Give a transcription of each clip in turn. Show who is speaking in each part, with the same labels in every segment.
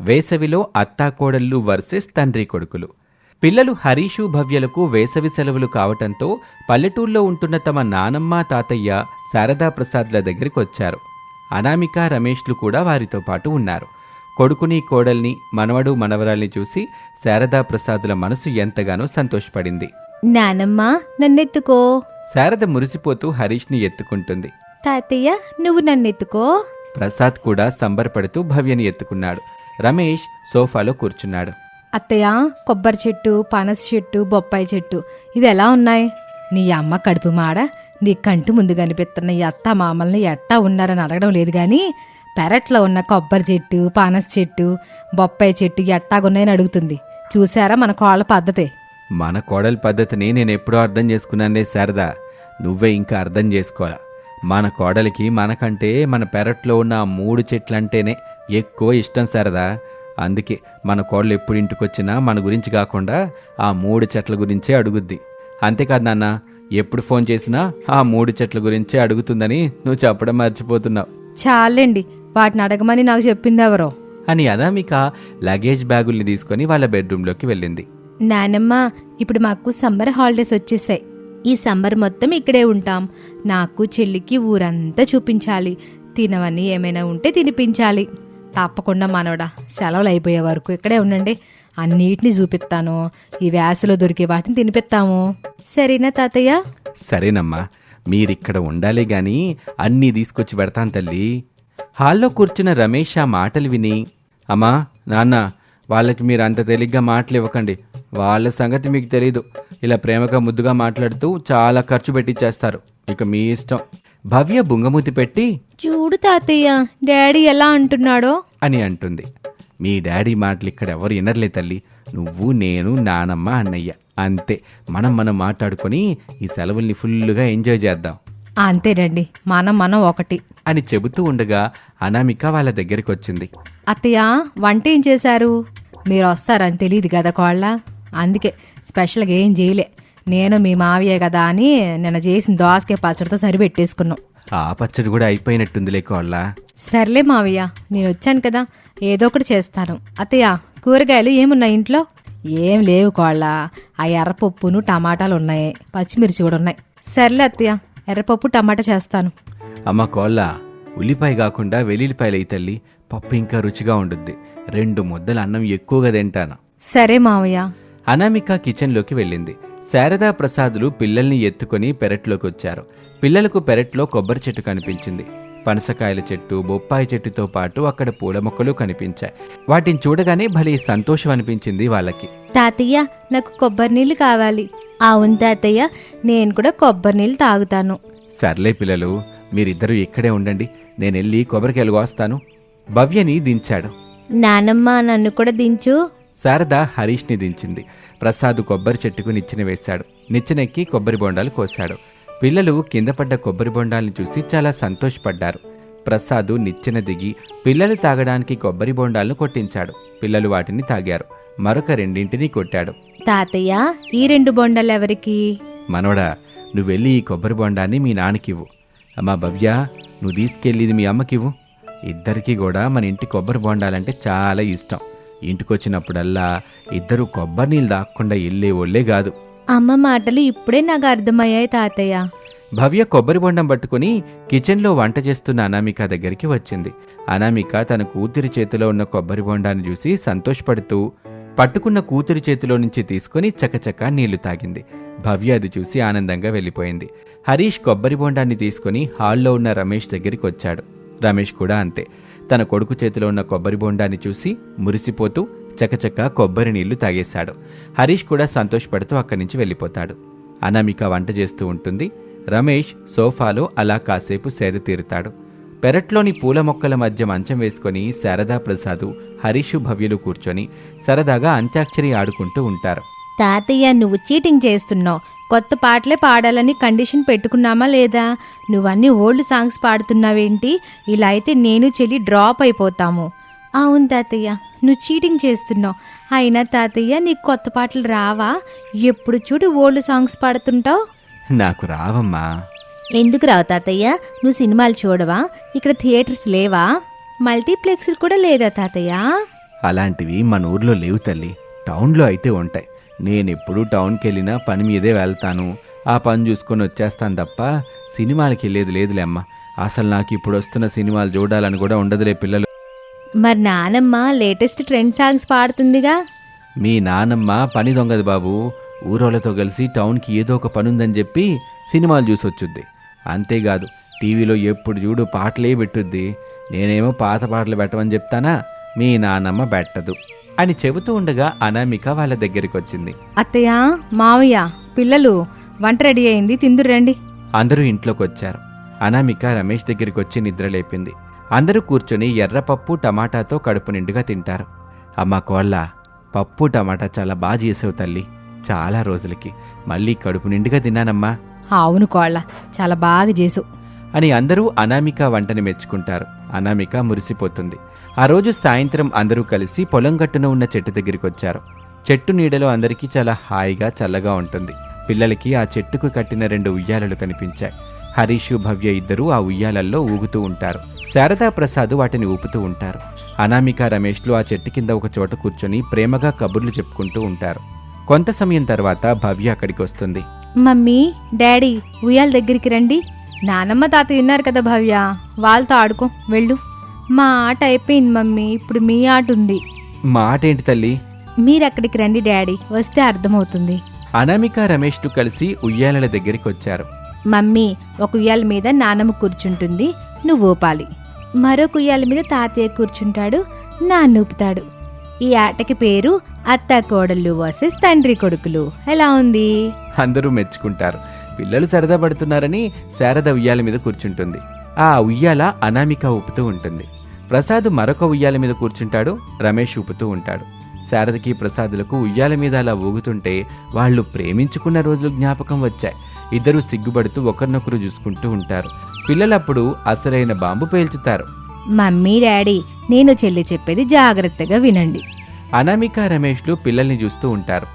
Speaker 1: వేసవిలో అత్తాకోడళ్ళు వర్సెస్ తండ్రి కొడుకులు. పిల్లలు హరీషు భవ్యలకు వేసవి సెలవులు కావటంతో పల్లెటూళ్ళలో ఉంటున్న తమ నానమ్మ తాతయ్య శారదా ప్రసాద్ల దగ్గరికి వచ్చారు. అనామిక రమేష్లు కూడా వారితో పాటు ఉన్నారు. కొడుకుని కోడల్ని మనవడు మనవరాల్ని చూసి శారదా ప్రసాదుల మనసు ఎంతగానో సంతోషపడింది.
Speaker 2: నానమ్మ నన్నెత్తుకో.
Speaker 1: శారద మురిసిపోతూ హరీష్ని ఎత్తుకుంటుంది.
Speaker 2: తాతయ్య నువ్వు నన్నెత్తుకో.
Speaker 1: ప్రసాద్ కూడా సంబరపడుతూ భవ్యని ఎత్తుకున్నాడు. రమేష్ సోఫాలో కూర్చున్నాడు.
Speaker 2: అత్తయ్య కొబ్బరి చెట్టు పనస చెట్టు బొప్పాయి చెట్టు ఇవి ఎలా ఉన్నాయి? నీ అమ్మ కడుపు మాడ నీ కంటి ముందు కనిపిస్తున్న ఈ అత్త మామల్ని ఎట్టా ఉన్నారని అడగడం లేదు గాని పెరట్లో ఉన్న కొబ్బరి చెట్టు పనస చెట్టు బొప్పాయి చెట్టు ఎట్టాగున్నాయని అడుగుతుంది. చూసారా మన కోళ్ళ పద్ధతి?
Speaker 1: మన కోడలి పద్ధతిని నేను ఎప్పుడో అర్థం చేసుకున్నానే శారదా. నువ్వే ఇంకా అర్థం చేసుకోవాలా? మన కోడలికి మనకంటే మన పెరట్లో ఉన్న ఆ మూడు చెట్లంటేనే ఎక్కువ ఇష్టం శారదా. అందుకే మన కోడలు ఎప్పుడు ఇంటికొచ్చినా మన గురించి కాకుండా ఆ మూడు చెట్ల గురించే అడుగుద్ది. అంతేకాదు నాన్న ఎప్పుడు ఫోన్ చేసినా ఆ మూడు చెట్ల గురించే అడుగుతుందని నువ్వు చెప్పడం మర్చిపోతున్నావు.
Speaker 2: చాలండి వాటిని అడగమని నాకు చెప్పింది ఎవరో
Speaker 1: అని అనామిక లగేజ్ బ్యాగుల్ని తీసుకొని వాళ్ళ బెడ్రూమ్లోకి వెళ్ళింది.
Speaker 2: నానమ్మ ఇప్పుడు మాకు సమ్మర్ హాలిడేస్ వచ్చేసాయి. ఈ సమ్మర్ మొత్తం ఇక్కడే ఉంటాం. నాకు చెల్లికి ఊరంతా చూపించాలి. తినవన్నీ ఏమైనా ఉంటే తినిపించాలి. తప్పకుండా మనవడా సెలవులు అయిపోయే వరకు ఇక్కడే ఉండండి. అన్నిటిని చూపిస్తాను. ఈ వేసలో దొరికే వాటిని తినిపిస్తాము. సరేనా తాతయ్య?
Speaker 1: సరేనమ్మా. మీరిక్కడ ఉండాలి గాని అన్నీ తీసుకొచ్చి పెడతాను తల్లి. హాల్లో కూర్చున్న రమేష్ ఆ మాటలు విని అమ్మా నాన్న వాళ్ళకి మీరు అంత తేలిగ్గా మాటలు ఇవ్వకండి. వాళ్ళ సంగతి మీకు తెలీదు. ఇలా ప్రేమగా ముద్దుగా మాట్లాడుతూ చాలా ఖర్చు పెట్టిచ్చేస్తారు. ఇక మీ ఇష్టం. భవ్య బుంగమూతి పెట్టి
Speaker 2: చూడు తాతయ్య డాడీ ఎలా అంటున్నాడో?
Speaker 1: అని అంటుంది. మీ డాడీ మాటలు ఇక్కడ ఎవరు వినర్లే తల్లి. నువ్వు నేను నానమ్మ అన్నయ్య. అంతే. మనం మనం మాట్లాడుకొని ఈ సెలవుల్ని ఫుల్లుగా ఎంజాయ్ చేద్దాం.
Speaker 2: అంతేనండి. మనం మనం ఒకటి.
Speaker 1: అని చెబుతూ ఉండగా అనామిక వాళ్ళ దగ్గరికి వచ్చింది
Speaker 2: అత్తయ్య వంట ఏం చేశారు? మీరు వస్తారని తెలియదు కదా కోళ్ళ. అందుకే స్పెషల్గా ఏం చేయలే. నేను మీ మావయ్య కదా అని నిన్న చేసిన దోసకాయ పచ్చడితో సరిపెట్టేసుకున్నాం.
Speaker 1: ఆ పచ్చడి కూడా అయిపోయినట్టుందిలే కోళ్ళ.
Speaker 2: సర్లే మావయ్య నేను వచ్చాను కదా ఏదో ఒకటి చేస్తాను. అత్తయ్య కూరగాయలు ఏమున్నాయి ఇంట్లో? ఏం లేవు కోళ్ళ. ఆ ఎర్రపప్పును టమాటాలు ఉన్నాయి పచ్చిమిర్చి కూడా ఉన్నాయి. సర్లే అత్తయ్య ఎర్రపప్పు టమాటా చేస్తాను.
Speaker 1: అమ్మ కోళ్ళ ఉల్లిపాయ కాకుండా వెల్లుల్లిపాయలు అయి తల్లి పప్పు ఇంకా రుచిగా ఉండుద్ది. రెండు ముద్దల అన్నం ఎక్కువగా తింటాను.
Speaker 2: సరే మావయ్య.
Speaker 1: అనామిక కిచెన్లోకి వెళ్ళింది. శారదా ప్రసాదులు పిల్లల్ని ఎత్తుకొని పెరట్లోకి వచ్చారు పిల్లలకు పెరట్లో కొబ్బరి చెట్టు కనిపించింది. పనసకాయల చెట్టు బొప్పాయి చెట్టుతో పాటు అక్కడ పూల మొక్కలు కనిపించాయి. వాటిని చూడగానే భలే సంతోషం అనిపించింది వాళ్ళకి.
Speaker 2: తాతయ్య నాకు కొబ్బరి నీళ్ళు కావాలి. అవును తాతయ్య నేను కూడా కొబ్బరి నీళ్ళు తాగుతాను.
Speaker 1: సర్లే పిల్లలు మీరిద్దరూ ఇక్కడే ఉండండి. నేను వెళ్ళి కొబ్బరికాయలు కోస్తాను. భవ్యని దించాడు.
Speaker 2: నానమ్మ నన్ను కూడా దించు.
Speaker 1: శారద హరీష్ని దించింది. ప్రసాద్ కొబ్బరి చెట్టుకు నిచ్చెన వేశాడు. నిచ్చెనెక్కి కొబ్బరి బొండాలు కోశాడు. పిల్లలు కింద పడ్డ కొబ్బరి బొండాల్ని చూసి చాలా సంతోషపడ్డారు. ప్రసాదు నిచ్చెన దిగి పిల్లలు తాగడానికి కొబ్బరి బొండాలను కొట్టించాడు. పిల్లలు వాటిని తాగారు. మరొక రెండింటిని కొట్టాడు.
Speaker 2: తాతయ్య ఈ రెండు బొండలు ఎవరికి?
Speaker 1: మనవడా నువ్వు వెళ్ళి ఈ కొబ్బరి బొండాన్ని మీ నాన్నకివ్వు. అమ్మా భవ్య నువ్వు తీసుకెళ్ళి ఇది మీ అమ్మకివ్వు. ఇద్దరికీ కూడా మన ఇంటి కొబ్బరి బొండాలంటే చాలా ఇష్టం. ఇంటికొచ్చినప్పుడల్లా ఇద్దరు కొబ్బరి నీళ్ళు దాక్కుండా వెళ్ళే వాళ్ళే కాదు.
Speaker 2: అమ్మ మాటలు ఇప్పుడే నాకు అర్థమయ్యాయి తాతయ్య.
Speaker 1: భవ్య కొబ్బరి బొండం పట్టుకుని కిచెన్లో వంట చేస్తున్న అనామిక దగ్గరికి వచ్చింది. అనామిక తన కూతురి చేతిలో ఉన్న కొబ్బరి బొండాన్ని చూసి సంతోషపడుతూ పట్టుకున్న కూతురి చేతిలో నుంచి తీసుకుని చకచకా నీళ్ళు తాగింది. భవ్య అది చూసి ఆనందంగా వెళ్ళిపోయింది. హరీష్ కొబ్బరి బొండాన్ని తీసుకుని హాల్లో ఉన్న రమేష్ దగ్గరికి వచ్చాడు. రమేష్ కూడా అంతే. తన కొడుకు చేతిలో ఉన్న కొబ్బరి బొండాన్ని చూసి మురిసిపోతూ చకచకా కొబ్బరి నీళ్ళు తాగేశాడు. హరీష్ కూడా సంతోషపడుతూ అక్కడి నుంచి వెళ్ళిపోతాడు. అనామిక వంట చేస్తూ ఉంటుంది. రమేష్ సోఫాలో అలా కాసేపు సేద తీరుతాడు. పెరట్లోని పూల మొక్కల మధ్య మంచం వేసుకొని శారదా ప్రసాదు హరీషు భవ్యులు కూర్చొని సరదాగా అంత్యాక్షరి ఆడుకుంటూ ఉంటారు.
Speaker 2: తాతయ్య నువ్వు చీటింగ్ చేస్తున్నావు. కొత్త పాటలే పాడాలని కండిషన్ పెట్టుకున్నామా లేదా? నువ్వన్నీ ఓల్డ్ సాంగ్స్ పాడుతున్నావేంటి? ఇలా అయితే నేను చెల్లి డ్రాప్ అయిపోతాము. అవును తాతయ్య నువ్వు చీటింగ్ చేస్తున్నావు. అయినా తాతయ్య నీకు కొత్త పాటలు రావా? ఎప్పుడు చూడు ఓల్డ్ సాంగ్స్ పాడుతుంటావు?
Speaker 1: నాకు రావమ్మా.
Speaker 2: ఎందుకు రావు తాతయ్య? నువ్వు సినిమాలు చూడవా? ఇక్కడ థియేటర్స్ లేవా? మల్టీప్లెక్స్ కూడా లేదా తాతయ్య?
Speaker 1: అలాంటివి మన ఊర్లో లేవు తల్లి. టౌన్లో అయితే ఉంటాయి. నేనెప్పుడు టౌన్కి వెళ్ళినా పని మీదే వెళ్తాను. ఆ పని చూసుకొని వచ్చేస్తాను తప్ప సినిమాలకి వెళ్ళేది లేదులే అమ్మ. అసలు నాకు ఇప్పుడు వస్తున్న సినిమాలు చూడాలని కూడా ఉండదులే పిల్లలు.
Speaker 2: మరి నానమ్మ లేటెస్ట్ ట్రెండ్ సాంగ్స్ పాడుతుందిగా?
Speaker 1: మీ నానమ్మ పని దొంగది బాబు. ఊరోళ్ళతో కలిసి టౌన్కి ఏదో ఒక పని ఉందని చెప్పి సినిమాలు చూసి వచ్చుద్ది. అంతేకాదు టీవీలో ఎప్పుడు చూడు పాటలే పెట్టుద్ది. నేనేమో పాత పాటలు పెట్టమని చెప్తానా? మీ నానమ్మ పెట్టదు. అని చెబుతూ ఉండగా అనామిక వాళ్ళ దగ్గరికి వచ్చింది
Speaker 2: అత్తయ్య మావయ్య పిల్లలు వంట రెడీ అయింది తిందురు రండి.
Speaker 1: అందరూ ఇంట్లోకి వచ్చారు అనామిక రమేష్ దగ్గరికి వచ్చి నిద్రలేపింది అందరూ కూర్చొని ఎర్రపప్పు టమాటాతో కడుపు నిండుగా తింటారు. అమ్మ కోళ్ళ పప్పు టమాటా చాలా బాగా చేసావు తల్లి. చాలా రోజులకి. మళ్ళీ కడుపు నిండుగా తిన్నానమ్మా.
Speaker 2: అవును కోళ్ళ చాలా బాగా చేసు
Speaker 1: అని అందరూ అనామిక వంటని మెచ్చుకుంటారు. అనామిక మురిసిపోతుంది. ఆ రోజు సాయంత్రం అందరూ కలిసి పొలం గట్టున ఉన్న చెట్టు దగ్గరికి వచ్చారు. చెట్టు నీడలో అందరికీ చాలా హాయిగా చల్లగా ఉంటుంది. పిల్లలకి ఆ చెట్టుకు కట్టిన రెండు ఉయ్యాలలు కనిపించాయి. హరీషు భవ్య ఇద్దరూ ఆ ఉయ్యాలల్లో ఊగుతూ ఉంటారు. శారదా ప్రసాద్ వాటిని ఊపుతూ ఉంటారు. అనామిక రమేష్లు ఆ చెట్టు కింద ఒక చోట కూర్చొని ప్రేమగా కబుర్లు చెప్పుకుంటూ ఉంటారు. కొంత సమయం తర్వాత భవ్య అక్కడికి వస్తుంది.
Speaker 2: మమ్మీ డాడీ ఉయ్యాల దగ్గరికి రండి. నానమ్మ తాత విన్నారు కదా భవ్య. వాళ్ళతో ఆడుకో. వెళ్ళు. మా ఆట అయిపోయింది మమ్మీ. ఇప్పుడు మీ ఆట ఉంది.
Speaker 1: మా ఆట ఏంటి తల్లి?
Speaker 2: మీరు అక్కడికి రండి డాడీ. వస్తే అర్థమవుతుంది.
Speaker 1: అనామిక రమేష్లు కలిసి ఉయ్యాలల దగ్గరికి వచ్చారు.
Speaker 2: మమ్మీ ఒక ఉయ్యాల మీద నానమ్మ కూర్చుంటుంది. నువ్వు ఊపాలి. మరొక ఉయ్యాల మీద తాతయ్య కూర్చుంటాడు. నాన్న ఊపుతాడు. ఈ ఆటకి పేరు అత్త కోడళ్ళు వర్సెస్ తండ్రి కొడుకులు. ఎలా ఉంది?
Speaker 1: అందరూ మెచ్చుకుంటారు. పిల్లలు సరదా పడుతున్నారని శారద ఉయ్యాల మీద కూర్చుంటుంది. ఆ ఉయ్యాల అనామిక ఊపుతూ ఉంటుంది. ప్రసాద్ మరొక ఉయ్యాల మీద కూర్చుంటాడు రమేష్ ఊపుతూ ఉంటాడు. శారదకి ప్రసాదులకు ఉయ్యాల మీద అలా ఊగుతుంటే వాళ్ళు ప్రేమించుకున్న రోజులు జ్ఞాపకం వచ్చాయి. ఇద్దరు సిగ్గుపడుతూ ఒకరినొకరు చూసుకుంటూ ఉంటారు. పిల్లలప్పుడు అసలైన బాంబు పేల్చుతారు.
Speaker 2: మమ్మీ డాడీ నేను చెల్లి చెప్పేది జాగ్రత్తగా వినండి.
Speaker 1: అనామిక రమేష్లు పిల్లల్ని చూస్తూ ఉంటారు.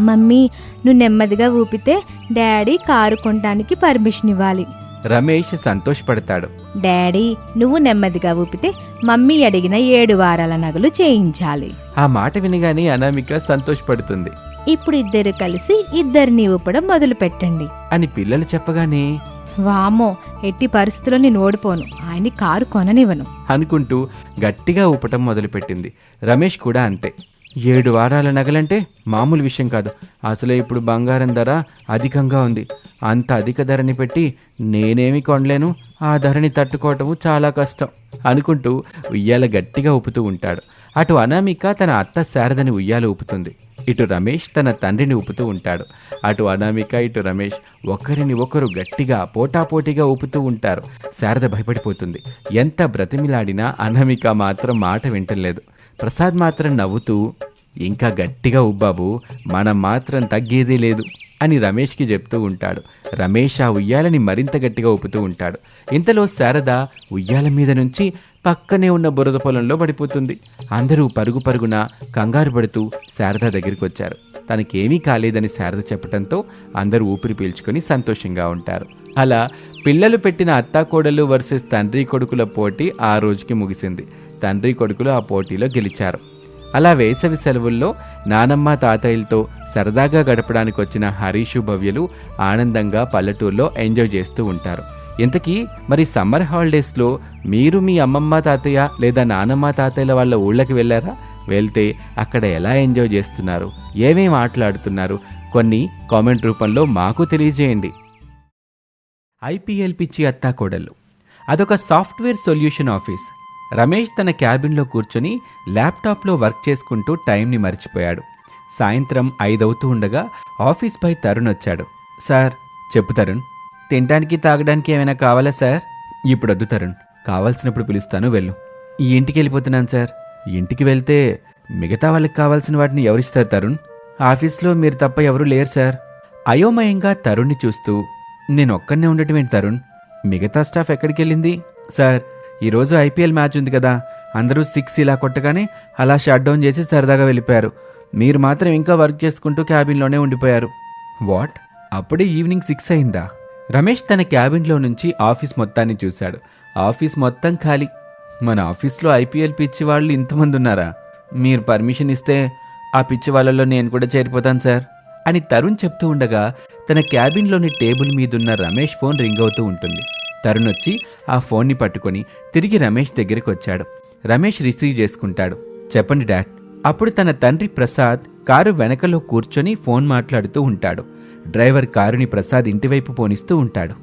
Speaker 2: మమ్మీ నువ్వు నెమ్మదిగా ఊపితే డాడీ కారు కొనడానికి పర్మిషన్ ఇవ్వాలి.
Speaker 1: రమేష్ సంతోషపడతాడు.
Speaker 2: డాడీ నువ్వు నెమ్మదిగా ఊపితే మమ్మీ అడిగిన ఏడు వారాల నగలు చేయించాలి.
Speaker 1: ఆ మాట వినగానే అనామిక సంతోషపడుతుంది.
Speaker 2: ఇప్పుడు ఇద్దరు కలిసి ఇద్దరిని ఊపడం మొదలు పెట్టండి
Speaker 1: అని పిల్లలు చెప్పగానే
Speaker 2: వామో ఎట్టి పరిస్థితుల్లో నేను ఓడిపోను. ఆయన్ని కారు కొననివ్వను.
Speaker 1: అనుకుంటూ గట్టిగా ఊపటం మొదలుపెట్టింది. రమేష్ కూడా అంతే. ఏడు వారాల నగలంటే మామూలు విషయం కాదు. అసలే ఇప్పుడు బంగారం ధర అధికంగా ఉంది. అంత అధిక ధరని పెట్టి నేనేమి కొనలేను ఆ ధరని తట్టుకోవటము చాలా కష్టం అనుకుంటూ ఉయ్యాల గట్టిగా ఊపుతూ ఉంటాడు. అటు అనామిక తన అత్త శారదని ఉయ్యాల ఊపుతుంది. ఇటు రమేష్ తన తండ్రిని ఊపుతూ ఉంటాడు. అటు అనామిక ఇటు రమేష్ ఒకరిని ఒకరు గట్టిగా పోటాపోటీగా ఊపుతూ ఉంటారు. శారద భయపడిపోతుంది. ఎంత బ్రతిమిలాడినా అనామిక మాత్రం మాట వింటలేదు. ప్రసాద్ మాత్రం నవ్వుతూ ఇంకా గట్టిగా ఉబ్బాబు మనం మాత్రం తగ్గేదే లేదు అని రమేష్కి చెప్తూ ఉంటాడు. రమేష్ ఆ ఉయ్యాలని మరింత గట్టిగా ఊపుతూ ఉంటాడు. ఇంతలో శారద ఉయ్యాల మీద నుంచి పక్కనే ఉన్న బురద పొలంలో పడిపోతుంది. అందరూ పరుగు పరుగున కంగారు పడుతూ శారద దగ్గరికి వచ్చారు. తనకేమీ కాలేదని శారద చెప్పడంతో అందరూ ఊపిరి పీల్చుకొని సంతోషంగా ఉంటారు. అలా పిల్లలు పెట్టిన అత్తాకోడలు వర్సెస్ తండ్రి కొడుకుల పోటీ ఆ రోజుకి ముగిసింది. తండ్రి కొడుకులు ఆ పోటీలో గెలిచారు. అలా వేసవి సెలవుల్లో నానమ్మ తాతయ్యలతో సరదాగా గడపడానికి వచ్చిన హరీషు భవ్యలు ఆనందంగా పల్లెటూరులో ఎంజాయ్ చేస్తూ ఉంటారు. ఇంతకీ మరి సమ్మర్ హాలిడేస్లో మీరు మీ అమ్మమ్మ తాతయ్య లేదా నానమ్మ తాతయ్యల వాళ్ళ ఊళ్ళకి వెళ్ళారా? వెళ్తే అక్కడ ఎలా ఎంజాయ్ చేస్తున్నారు? ఏమేమి ఆటలాడుతున్నారు? కొన్ని కామెంట్ రూపంలో మాకు తెలియజేయండి. ఐపీఎల్ పిచ్చి అత్తాకోడళ్ళు. అదొక సాఫ్ట్వేర్ సొల్యూషన్ ఆఫీస్. రమేష్ తన క్యాబిన్లో కూర్చొని ల్యాప్టాప్లో వర్క్ చేసుకుంటూ టైంని మర్చిపోయాడు. సాయంత్రం ఐదవుతూ ఉండగా ఆఫీస్ పై తరుణ్ వచ్చాడు. సార్ చెప్పు తరుణ్. తినడానికి తాగడానికి ఏమైనా కావాలా సార్? ఇప్పుడు వద్దు తరుణ్. కావాల్సినప్పుడు పిలుస్తాను వెళ్ళు. ఈ ఇంటికి వెళ్ళిపోతున్నాను సార్. ఇంటికి వెళ్తే మిగతా వాళ్ళకి కావాల్సిన వాటిని ఎవరిస్తారు తరుణ్? ఆఫీస్లో మీరు తప్ప ఎవరూ లేరు సార్. అయోమయంగా తరుణ్ని చూస్తూ నేను ఒక్కనే ఉండటం ఏంటి తరుణ్? మిగతా స్టాఫ్ ఎక్కడికి వెళ్ళింది సార్ ఈరోజు ఐపీఎల్ మ్యాచ్ ఉంది కదా. అందరూ సిక్స్ ఇలా కొట్టగానే అలా షట్ డౌన్ చేసి సరదాగా వెళ్ళిపోయారు. మీరు మాత్రం ఇంకా వర్క్ చేసుకుంటూ క్యాబిన్లోనే ఉండిపోయారు. వాట్? అప్పుడే ఈవినింగ్ సిక్స్ అయిందా? రమేష్ తన క్యాబిన్లో నుంచి ఆఫీస్ మొత్తాన్ని చూశాడు. ఆఫీస్ మొత్తం ఖాళీ. మన ఆఫీస్లో ఐపీఎల్ పిచ్చి వాళ్ళు ఇంతమంది ఉన్నారా? మీరు పర్మిషన్ ఇస్తే ఆ పిచ్చి వాళ్ళలో నేను కూడా చేరిపోతాను సార్ అని తరుణ్ చెప్తూ ఉండగా తన క్యాబిన్లోని టేబుల్ మీదున్న రమేష్ ఫోన్ రింగ్ అవుతూ ఉంటుంది. తరుణ్ వచ్చి ఆ ఫోన్ని పట్టుకొని తిరిగి రమేష్ దగ్గరికి వచ్చాడు రమేష్ రిసీవ్ చేసుకుంటాడు. చెప్పండి డాడ్. అప్పుడు తన తండ్రి ప్రసాద్ కారు వెనకలో కూర్చొని ఫోన్ మాట్లాడుతూ ఉంటాడు. డ్రైవర్ కారుని ప్రసాద్ ఇంటివైపు పోనిస్తూ ఉంటాడు.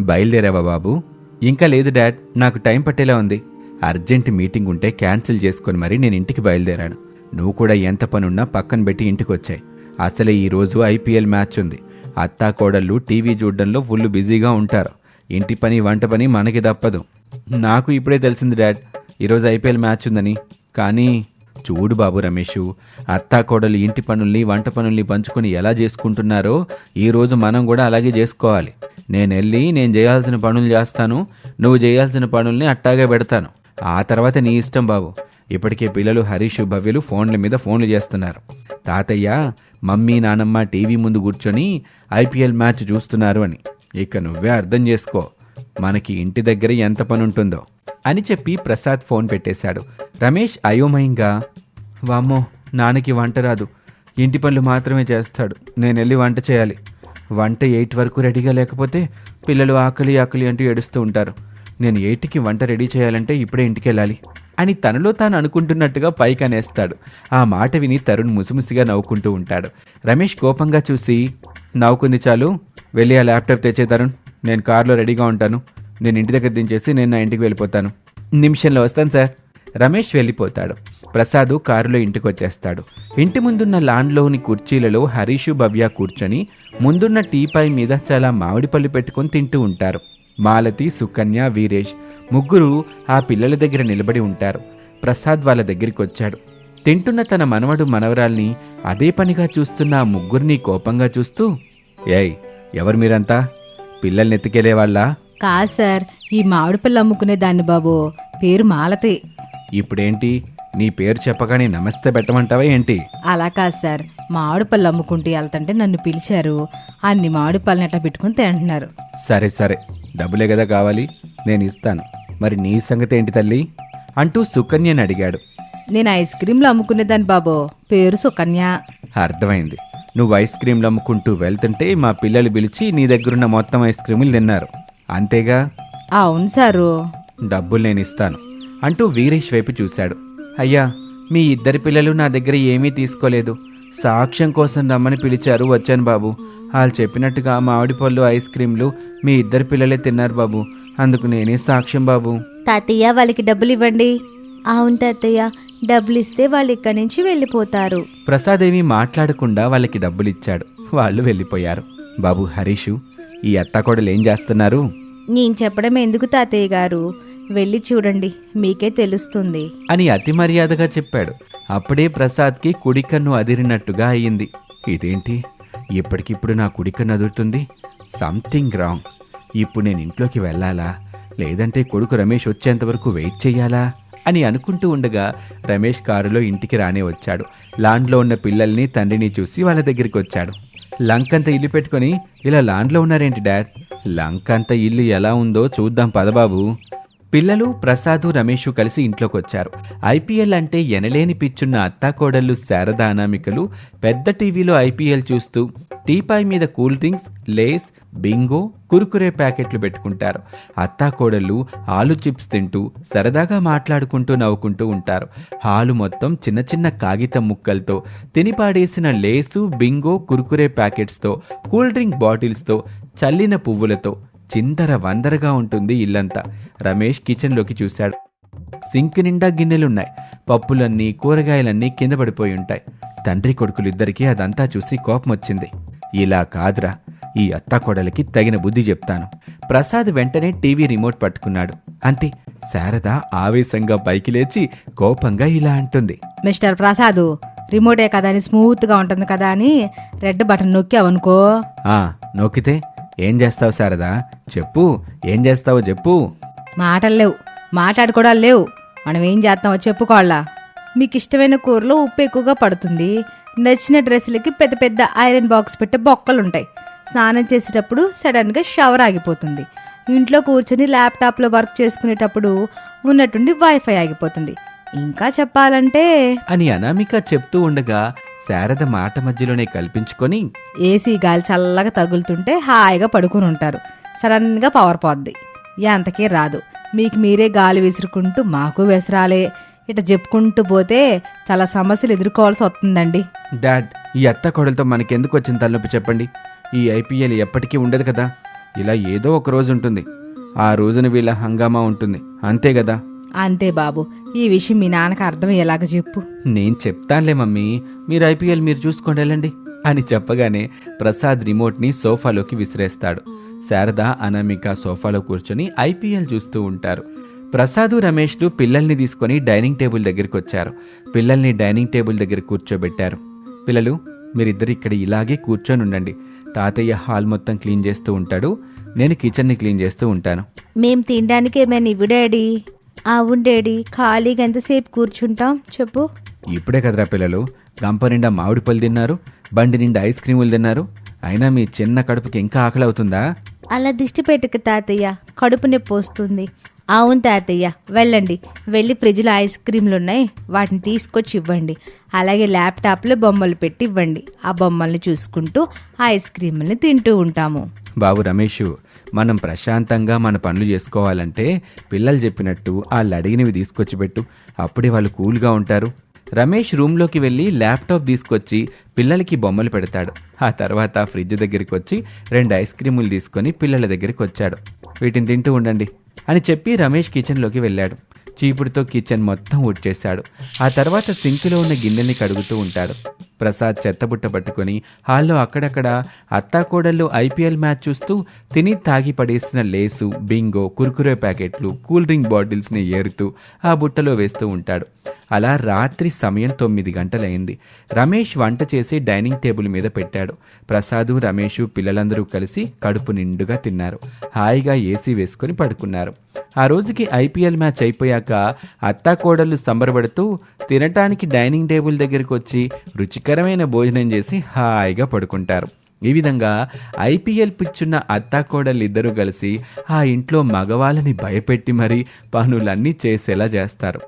Speaker 1: బయలుదేరావా బాబు? ఇంకా లేదు డాడ్. నాకు టైం పట్టేలా ఉంది. అర్జెంట్ మీటింగ్ ఉంటే క్యాన్సిల్ చేసుకొని మరీ నేను ఇంటికి బయలుదేరాను. నువ్వు కూడా ఎంత పనున్నా పక్కన పెట్టి ఇంటికి వచ్చాయి అసలే ఈరోజు ఐపీఎల్ మ్యాచ్ ఉంది. అత్తాకోడళ్ళు టీవీ చూడడంలో ఫుల్ బిజీగా ఉంటారు. ఇంటి పని వంట పని మనకి తప్పదు. నాకు ఇప్పుడే తెలిసింది డాడ్. ఈరోజు ఐపీఎల్ మ్యాచ్ ఉందని. కానీ చూడు బాబు రమేష్ అత్తా కోడలు ఇంటి పనుల్ని వంట పనుల్ని పంచుకొని ఎలా చేసుకుంటున్నారో ఈరోజు మనం కూడా అలాగే చేసుకోవాలి. నేను వెళ్ళి నేను చేయాల్సిన పనులు చేస్తాను నువ్వు చేయాల్సిన పనుల్ని అట్టాగే పెడతాను. ఆ తర్వాత నీ ఇష్టం బాబు. ఇప్పటికే పిల్లలు హరీష్ భవ్యులు ఫోన్ల మీద ఫోన్లు చేస్తున్నారు. తాతయ్య మమ్మీ నానమ్మ టీవీ ముందు కూర్చొని ఐపీఎల్ మ్యాచ్ చూస్తున్నారు అని. ఇక నువ్వే అర్థం చేసుకో. మనకి ఇంటి దగ్గర ఎంత పని ఉంటుందో అని చెప్పి ప్రసాద్ ఫోన్ పెట్టేశాడు. రమేష్ అయోమయంగా వామ్మో నాన్నకి వంట రాదు. ఇంటి పనులు మాత్రమే చేస్తాడు. నేను వెళ్ళి వంట చేయాలి. వంట ఎయిట్ వరకు రెడీగా లేకపోతే పిల్లలు ఆకలి ఆకలి అంటూ ఏడుస్తూ ఉంటారు. నేను ఎయిట్కి వంట రెడీ చేయాలంటే ఇప్పుడే ఇంటికి వెళ్ళాలి అని తనలో తాను అనుకుంటున్నట్టుగా పైకి అనేస్తాడు ఆ మాట విని తరుణ్ ముసిముసిగా నవ్వుకుంటూ ఉంటాడు. రమేష్ కోపంగా చూసి నవ్వుకుంది చాలు. వెళ్ళి ఆ ల్యాప్టాప్ తెచ్చే తరుణ్. నేను కార్లో రెడీగా ఉంటాను. నేను ఇంటి దగ్గర దించేసి నేను నా ఇంటికి వెళ్ళిపోతాను. నిమిషంలో వస్తాను సార్. రమేష్ వెళ్ళిపోతాడు. ప్రసాదు కారులో ఇంటికి వచ్చేస్తాడు ఇంటి ముందున్న లాన్లోని కుర్చీలలో హరీషు భవ్య కూర్చొని ముందున్న టీపాయ్ మీద చాలా మామిడి పళ్ళు పెట్టుకొని తింటూ ఉంటారు. మాలతి సుకన్య వీరేష్ ముగ్గురు ఆ పిల్లల దగ్గర నిలబడి ఉంటారు. ప్రసాద్ వాళ్ళ దగ్గరికి వచ్చాడు. తింటున్న తన మనవడు మనవరాల్ని అదే పనిగా చూస్తున్న ఆ ముగ్గురిని కోపంగా చూస్తూ ఏయ్ ఎవరు మీరంతా? పిల్లల్ని ఎత్తుకెళ్ళే వాళ్ళా
Speaker 2: కాదు సార్ ఈ మామిడి పళ్ళు అమ్ముకునే దాన్ని బాబు. పేరు మాలతి.
Speaker 1: ఇప్పుడేంటి? నీ పేరు చెప్పగానే నమస్తే పెట్టమంటావా ఏంటి?
Speaker 2: అలా కాదు సార్. మామిడి పళ్ళు అమ్ముకుంటూ వెళ్తుంటే నన్ను పిలిచారు. అన్ని మామిడి పళ్ళని అట్లా పెట్టుకుని తింటున్నారు.
Speaker 1: సరే సరే. డబ్బులే కదా కావాలి. నేను ఇస్తాను. మరి నీ సంగతి ఏంటి తల్లి? అంటూ సుకన్యని అడిగాడు.
Speaker 2: నేను ఐస్ క్రీంలు అమ్ముకునేదాన్ని బాబు. పేరు సుకన్య.
Speaker 1: అర్థమైంది. నువ్వు ఐస్ క్రీంలు అమ్ముకుంటూ వెళ్తుంటే మా పిల్లలు పిలిచి నీ దగ్గరున్న మొత్తం ఐస్ క్రీములు తిన్నారు. అంతేగా?
Speaker 2: అవును సారు.
Speaker 1: డబ్బులు నేను ఇస్తాను అంటూ వీరేష్ వైపు చూశాడు. అయ్యా మీ ఇద్దరి పిల్లలు నా దగ్గర ఏమీ తీసుకోలేదు. సాక్ష్యం కోసం రమ్మని పిలిచారు వచ్చాను బాబు. వాళ్ళు చెప్పినట్టుగా మామిడి పళ్ళు ఐస్ క్రీంలు మీ ఇద్దరు పిల్లలే తిన్నారు బాబు. అందుకు నేనే సాక్ష్యం బాబు.
Speaker 3: తాతయ్య వాళ్ళకి డబ్బులు ఇవ్వండి. అవును తాతయ్య డబ్బులు ఇస్తే వాళ్ళు ఇక్కడి నుంచి వెళ్ళిపోతారు.
Speaker 1: ప్రసాద్ ఏమీ మాట్లాడకుండా వాళ్ళకి డబ్బులిచ్చాడు వాళ్ళు వెళ్ళిపోయారు. బాబు హరీషు ఈ అత్తాకోడలు ఏం చేస్తున్నారు?
Speaker 3: నేను చెప్పడం ఎందుకు తాతయ్య గారు? వెళ్ళి చూడండి మీకే తెలుస్తుంది.
Speaker 1: అని అతి మర్యాదగా చెప్పాడు. అప్పుడే ప్రసాద్కి కుడికన్ను అదిరినట్టుగా అయ్యింది. ఇదేంటి? ఇప్పటికిప్పుడు నా కుడిక నదురుతుంది సంథింగ్ రాంగ్ ఇప్పుడు నేను ఇంట్లోకి వెళ్ళాలా? లేదంటే కొడుకు రమేష్ వచ్చేంతవరకు వెయిట్ చెయ్యాలా అని అనుకుంటూ ఉండగా రమేష్ కారులో ఇంటికి రానే వచ్చాడు. లాండ్లో ఉన్న పిల్లల్ని తండ్రిని చూసి వాళ్ళ దగ్గరికి వచ్చాడు. లంకంత ఇల్లు పెట్టుకొని ఇలా లాండ్లో ఉన్నారేంటి డాడ్? లంకంత ఇల్లు ఎలా ఉందో చూద్దాం పదబాబు పిల్లలు ప్రసాదు రమేష్ కలిసి ఇంట్లోకి వచ్చారు ఐపీఎల్ అంటే ఎనలేని పిచ్చున్న అత్తాకోడళ్ళు శారదా అనామికలు పెద్ద టీవీలో ఐపీఎల్ చూస్తూ టీపాయ్ మీద cool drinks Lay's Bingo Kurkure ప్యాకెట్లు పెట్టుకుంటారు. అత్తాకోడళ్ళు ఆలు చిప్స్ తింటూ సరదాగా మాట్లాడుకుంటూ నవ్వుకుంటూ ఉంటారు. హాలు మొత్తం చిన్న చిన్న కాగితం ముక్కలతో తినిపాడేసిన లేసు బింగో కురుకురే ప్యాకెట్స్తో కూల్ డ్రింక్ బాటిల్స్తో చల్లిన పువ్వులతో చిందర వందరగా ఉంటుంది ఇల్లంతా. రమేష్ కిచెన్లోకి చూశాడు. సింక్ నిండా గిన్నెలున్నాయి. పప్పులన్నీ కూరగాయలన్నీ కింద పడిపోయి ఉంటాయి. తండ్రి కొడుకులిద్దరికీ అదంతా చూసి కోపం వచ్చింది ఇలా కాదురా ఈ అత్తాకోడలకి తగిన బుద్ధి చెప్తాను. ప్రసాద్ వెంటనే టీవీ రిమోట్ పట్టుకున్నాడు. అంతే శారద ఆవేశంగా పైకి లేచి కోపంగా ఇలా అంటుంది.
Speaker 2: మిస్టర్ ప్రసాద్ రిమోటే కదా అని స్మూత్గా ఉంటుంది కదా అని రెడ్ బటన్ నొక్కావనుకో.
Speaker 1: నొక్కితే ఏం చేస్తావు శారదా? చెప్పు ఏం చేస్తావో చెప్పు.
Speaker 2: మాటలు లేవు. మాట్లాడుకోవడాలు లేవు. మనం ఏం చేస్తామో చెప్పుకోవాలా? మీకు ఇష్టమైన కూరలో ఉప్పు ఎక్కువగా పడుతుంది. నచ్చిన డ్రెస్సులకి పెద్ద పెద్ద ఐరన్ బాక్స్ పెట్టే బొక్కలుంటాయి స్నానం చేసేటప్పుడు సడన్గా షవర్ ఆగిపోతుంది. ఇంట్లో కూర్చొని ల్యాప్టాప్లో వర్క్ చేసుకునేటప్పుడు ఉన్నట్టుండి వైఫై ఆగిపోతుంది. ఇంకా చెప్పాలంటే
Speaker 1: అని అనామిక చెప్తూ ఉండగా శారద మాట మధ్యలోనే కల్పించుకొని
Speaker 2: ఏసీ గాలి చల్లగా తగులుతుంటే హాయిగా పడుకుని ఉంటారు. సడన్గా పవర్ పోద్ది. ఎంతకీ రాదు. మీకు మీరే గాలి విసురుకుంటూ మాకు విసరాలే. ఇట చెప్పుకుంటూ పోతే చాలా సమస్యలు ఎదుర్కోవాల్సి వస్తుందండి.
Speaker 1: డాడ్ ఈ అత్త కొడలతో మనకెందుకు వచ్చిన తలనొప్పి చెప్పండి. ఈ ఐపీఎల్ ఎప్పటికీ ఉండదు కదా. ఇలా ఏదో ఒక రోజు ఉంటుంది. ఆ రోజున వీళ్ళ హంగామా ఉంటుంది. అంతే కదా?
Speaker 2: అంతే బాబు. ఈ విషయం మీ నాన్నకు అర్థమయ్యేలాగా చెప్పు.
Speaker 1: నేను చెప్తానులే మమ్మీ. మీరు ఐపీఎల్ మీరు చూసుకోండి వెళ్ళండి. అని చెప్పగానే ప్రసాద్ రిమోట్ని సోఫాలోకి విసిరేస్తాడు. శారద అనామిక సోఫాలో కూర్చొని ఐపీఎల్ చూస్తూ ఉంటారు. ప్రసాదు రమేష్లు పిల్లల్ని తీసుకొని డైనింగ్ టేబుల్ దగ్గరికి వచ్చారు. పిల్లల్ని డైనింగ్ టేబుల్ దగ్గర కూర్చోబెట్టారు. పిల్లలు మీరిద్దరు ఇక్కడ ఇలాగే కూర్చొని ఉండండి. తాతయ్య హాల్ మొత్తం క్లీన్ చేస్తూ ఉంటాడు. నేను కిచెన్ని క్లీన్ చేస్తూ ఉంటాను.
Speaker 3: మేం తినడానికి ఏమైనా ఇవ్వు డాడీ? అవును డాడీ ఖాళీగా ఎంతసేపు కూర్చుంటాం? చెప్పు.
Speaker 1: ఇప్పుడే కదరా పిల్లలు గంప నిండా మామిడి పళ్ళు తిన్నారు బండి నిండా ఐస్ క్రీములు తిన్నారు. అయినా మీ చిన్న కడుపుకి ఇంకా ఆకలి అవుతుందా?
Speaker 3: అలా దిష్టి పెట్టుకు తాతయ్య కడుపు నొప్పి వస్తుంది. అవును తాతయ్య వెళ్ళండి. వెళ్ళి ఫ్రిడ్జ్లో ఐస్ క్రీమ్లు ఉన్నాయి వాటిని తీసుకొచ్చి ఇవ్వండి. అలాగే ల్యాప్టాప్లో బొమ్మలు పెట్టి ఇవ్వండి. ఆ బొమ్మల్ని చూసుకుంటూ ఆ ఐస్ క్రీమ్ని తింటూ ఉంటాము.
Speaker 1: బాబు రమేష్ మనం ప్రశాంతంగా మన పనులు చేసుకోవాలంటే పిల్లలు చెప్పినట్టు వాళ్ళు అడిగినవి తీసుకొచ్చి పెట్టు. అప్పుడే వాళ్ళు కూల్గా ఉంటారు. రమేష్ రూమ్లోకి వెళ్ళి ల్యాప్టాప్ తీసుకొచ్చి పిల్లలకి బొమ్మలు పెడతాడు. ఆ తర్వాత ఫ్రిడ్జ్ దగ్గరికి వచ్చి రెండు ఐస్ క్రీములు తీసుకొని పిల్లల దగ్గరికి వచ్చాడు. వీటిని తింటూ ఉండండి అని చెప్పి రమేష్ కిచెన్లోకి వెళ్ళాడు. చీపుడుతో కిచెన్ మొత్తం ఉడ్చేశాడు ఆ తర్వాత సింక్లో ఉన్న గిన్నెల్ని కడుగుతూ ఉంటాడు. ప్రసాద్ చెత్తబుట్ట పట్టుకొని హాల్లో అక్కడక్కడ అత్తాకోడళ్ళు ఐపీఎల్ మ్యాచ్ చూస్తూ తిని తాగి పడేస్తున్న లేసు బింగో కుర్కురే ప్యాకెట్లు కూల్ డ్రింక్ బాటిల్స్ని ఏరుతూ ఆ బుట్టలో వేస్తూ ఉంటాడు. అలా రాత్రి సమయం తొమ్మిది గంటలైంది. రమేష్ వంట చేసి డైనింగ్ టేబుల్ మీద పెట్టాడు. ప్రసాదు రమేష్ పిల్లలందరూ కలిసి కడుపు నిండుగా తిన్నారు. హాయిగా ఏసీ వేసుకొని పడుకున్నారు. ఆ రోజుకి ఐపీఎల్ మ్యాచ్ అయిపోయాక అత్తాకోడళ్ళు సంబరపడుతూ తినటానికి డైనింగ్ టేబుల్ దగ్గరికి వచ్చి రుచికరమైన భోజనం చేసి హాయిగా పడుకుంటారు. ఈ విధంగా ఐపీఎల్ పిచ్చున్న అత్తాకోడళ్ళిద్దరూ కలిసి ఆ ఇంట్లో మగవాళ్ళని భయపెట్టి మరీ పనులన్నీ చేసేలా చేస్తారు.